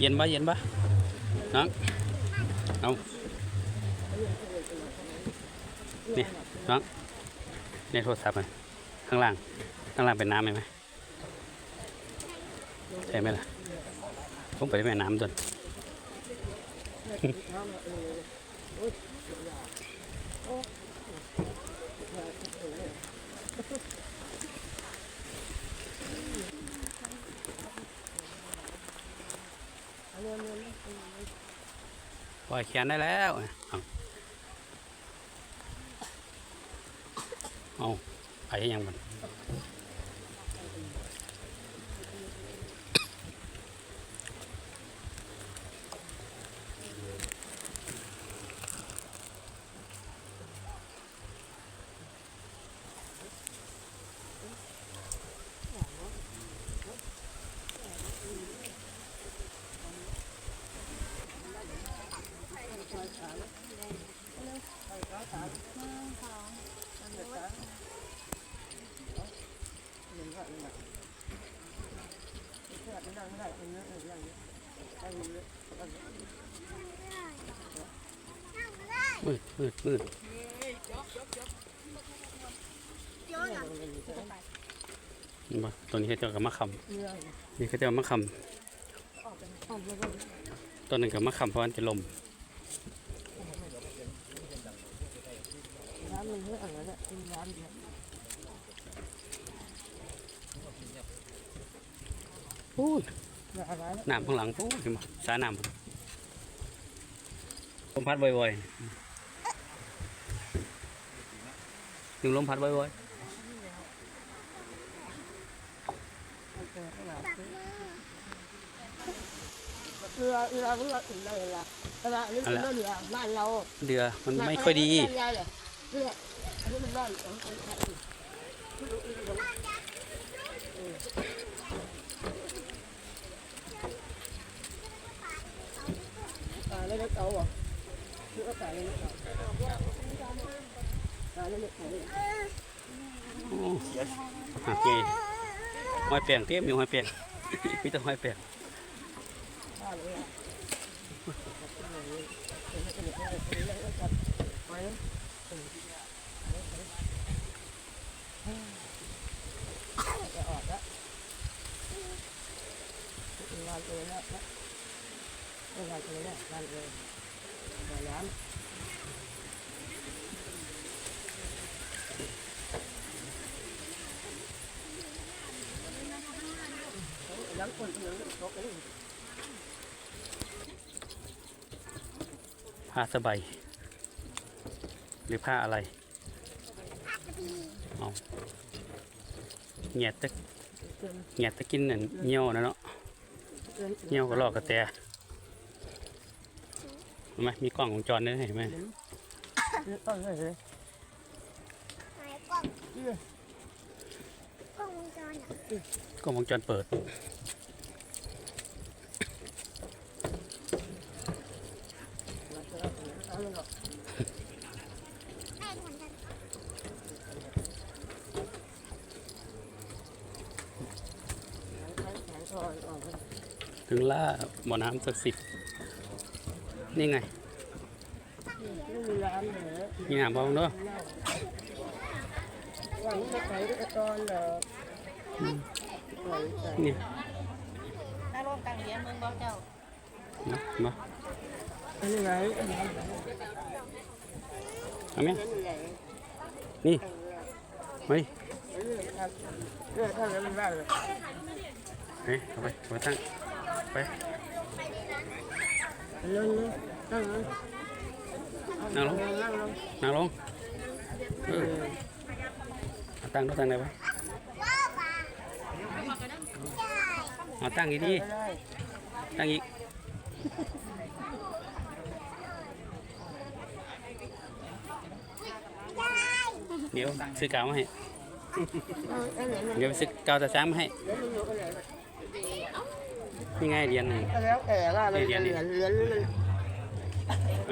เย็นปะเย็นปะน้องเอานี่น้องในโทรศัพท์มันข้างล่าง ข้างล่างเป็นน้ำไหมไหมใช่ไหมล่ะ ผมไปแม่น้ำตัว ปล่อยแขนได้แล้วเอาไปยังมัน มืดมืดมืดนี่บ่ตัวนี้เขาเจ้ากับมะขำนี่เขาเจ้ามะขำตัวหนึ่งกับมะขำเพราะมันจะลมน้ำมันเยอะอะไรเนี่ยกินน้ำเยอะ พูดอะไรเนี่ยน้ำข้างหลังพูดขึ้นมาสาน้ำลมพัดบ่อยๆถึงลมพัดบ่อยเรือเรือเรือถึงเลยล่ะเรือเรือเรือบ้านเราๆเดือมันไม่ค่อยดีเรืออันนี้มันบ้านของคนไทยตายแล้ว เล็กเอาอะคือก็ตายแล้วเล็กเอาตายแล้วเล็กเอาโอ้หักไงหอยแปลงเต็มอยู่หอยแปลงมีแต่หอยแปลงบ้านเลยอะไปแล้วจะออกแล้วงาเลยแล้ว งานเลยแล้วานเลยน้ำ Lắng quần lắng có cái gì ผ้าสบายหรือผ้าอะไรเอาเงียดตะ trên เงียดตะกินนั่นเงี้ยวนะเนาะเงี้ยวก็ลอกกระแต ไหมมีกล้องวงจรด้วยเห็นไหม trên con này đấy ไหนกล้องกล้องวงจรอะกล้องวงจรเปิดแม่เหมือนกัน rồi ở ถึงล่าบ่อน้ำศักดิ์สิทธิ์ นี่ไง cái làm để มีน้ำบ้างเนาะ quẳng cái cái cái con là rồi นี่ ถ้าร่วมกันเรียนมึงบอกเจ้า มามา cái này เอาไหม cái này นี่เฮ้ย cái này thằng nó ra rồi เฮ้ยเอาไปเอาไปตั้งไป lên lên lên lên นั่งลง lên lên นั่งลงเออเอาตั้งดูตั้งไหนวะเอาตั้งอีกดี đây ตั้งอีกเดี๋ยวซื้อกาวมาให้ cái này เดี๋ยวไปซื้อกาวตาช้างมาให้ นี่ไงเรียนหนึ่ง cái léo kẻ ra lên lên lên lên lên ไป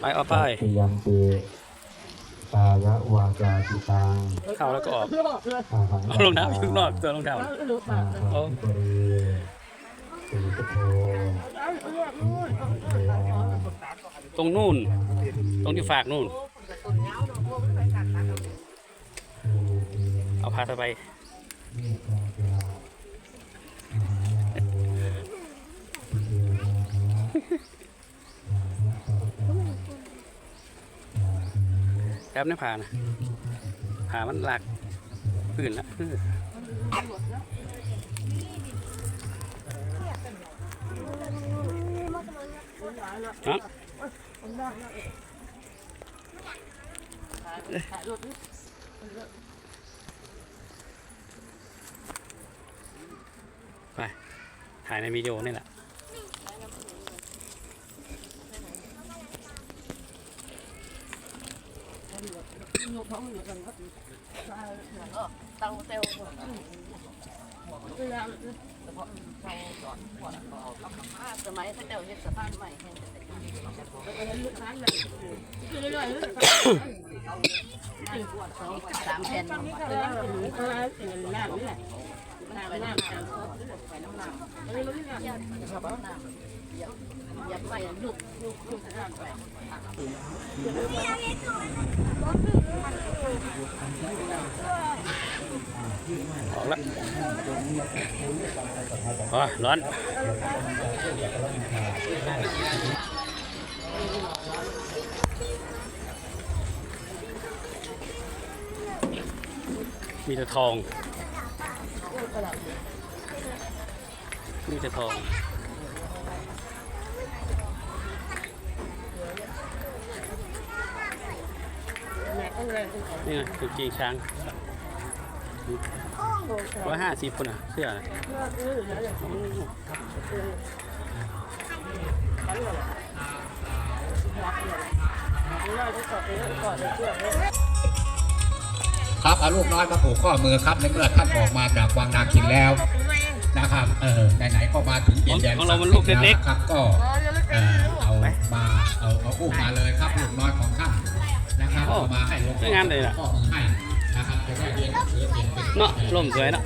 ไปเอาไป ติยัมปีปาายะวาจาจิตังเข้าแล้วก็ออกรอบเลยอาหังเอารองเท้าอยู่ข้างนอกตัวรองเท้าเอาลูกอาปากหังปริสุทโธเอาลูกนู่นเทวาตรงนู่น ตรงที่ฝากนู่น พาสบายครับนี่ผ่านะผ่ามันหลักพื้นละพื้นเนาะถ่ายรูปนี่ ไป ถ่ายในวิดีโอนี่แหละลูกท้องอยู่กันก็ตั้งเซลล์เวลาสมัยเขาเจ้าเฮ็ดสะพานใหม่แห่งลูกค้าเลยเรื่อยๆเลยสามแผ่นต อนนี้ก็แล้วหนูก็แล้วเป็นน้ำนี่แหละน้ำน้ำน้ำไปน้ำน้ำอันนี้มันไม่น้ำอย่าลูกลูกลูกน้ำไปออกแล้วอ๋อร้อนมีแต่ทอง มีแต่ทองแม่ต้องนี่ไงตุ๊กจีช้างร้อยห้าสิบคนอะ เสื้อน่ะ ครับเอาลูกน้อยมาผูกข้อมือครับในเมื่อท่านออกมาจากวังนาคินแล้วนะครับเออไหนๆก็มาถึงดินแดนของเรามันลูกเล็กๆๆครับก็เออเอามาเอาเอาอุ้มมาเลยครับลูกน้อยของท่านนะครับโอ้เอามาให้หลวงสวยงามเลยอะข้อมือให้นะครับจะได้เรียนหนังสือเรียนเป็นเนาะร่มสวยเนาะ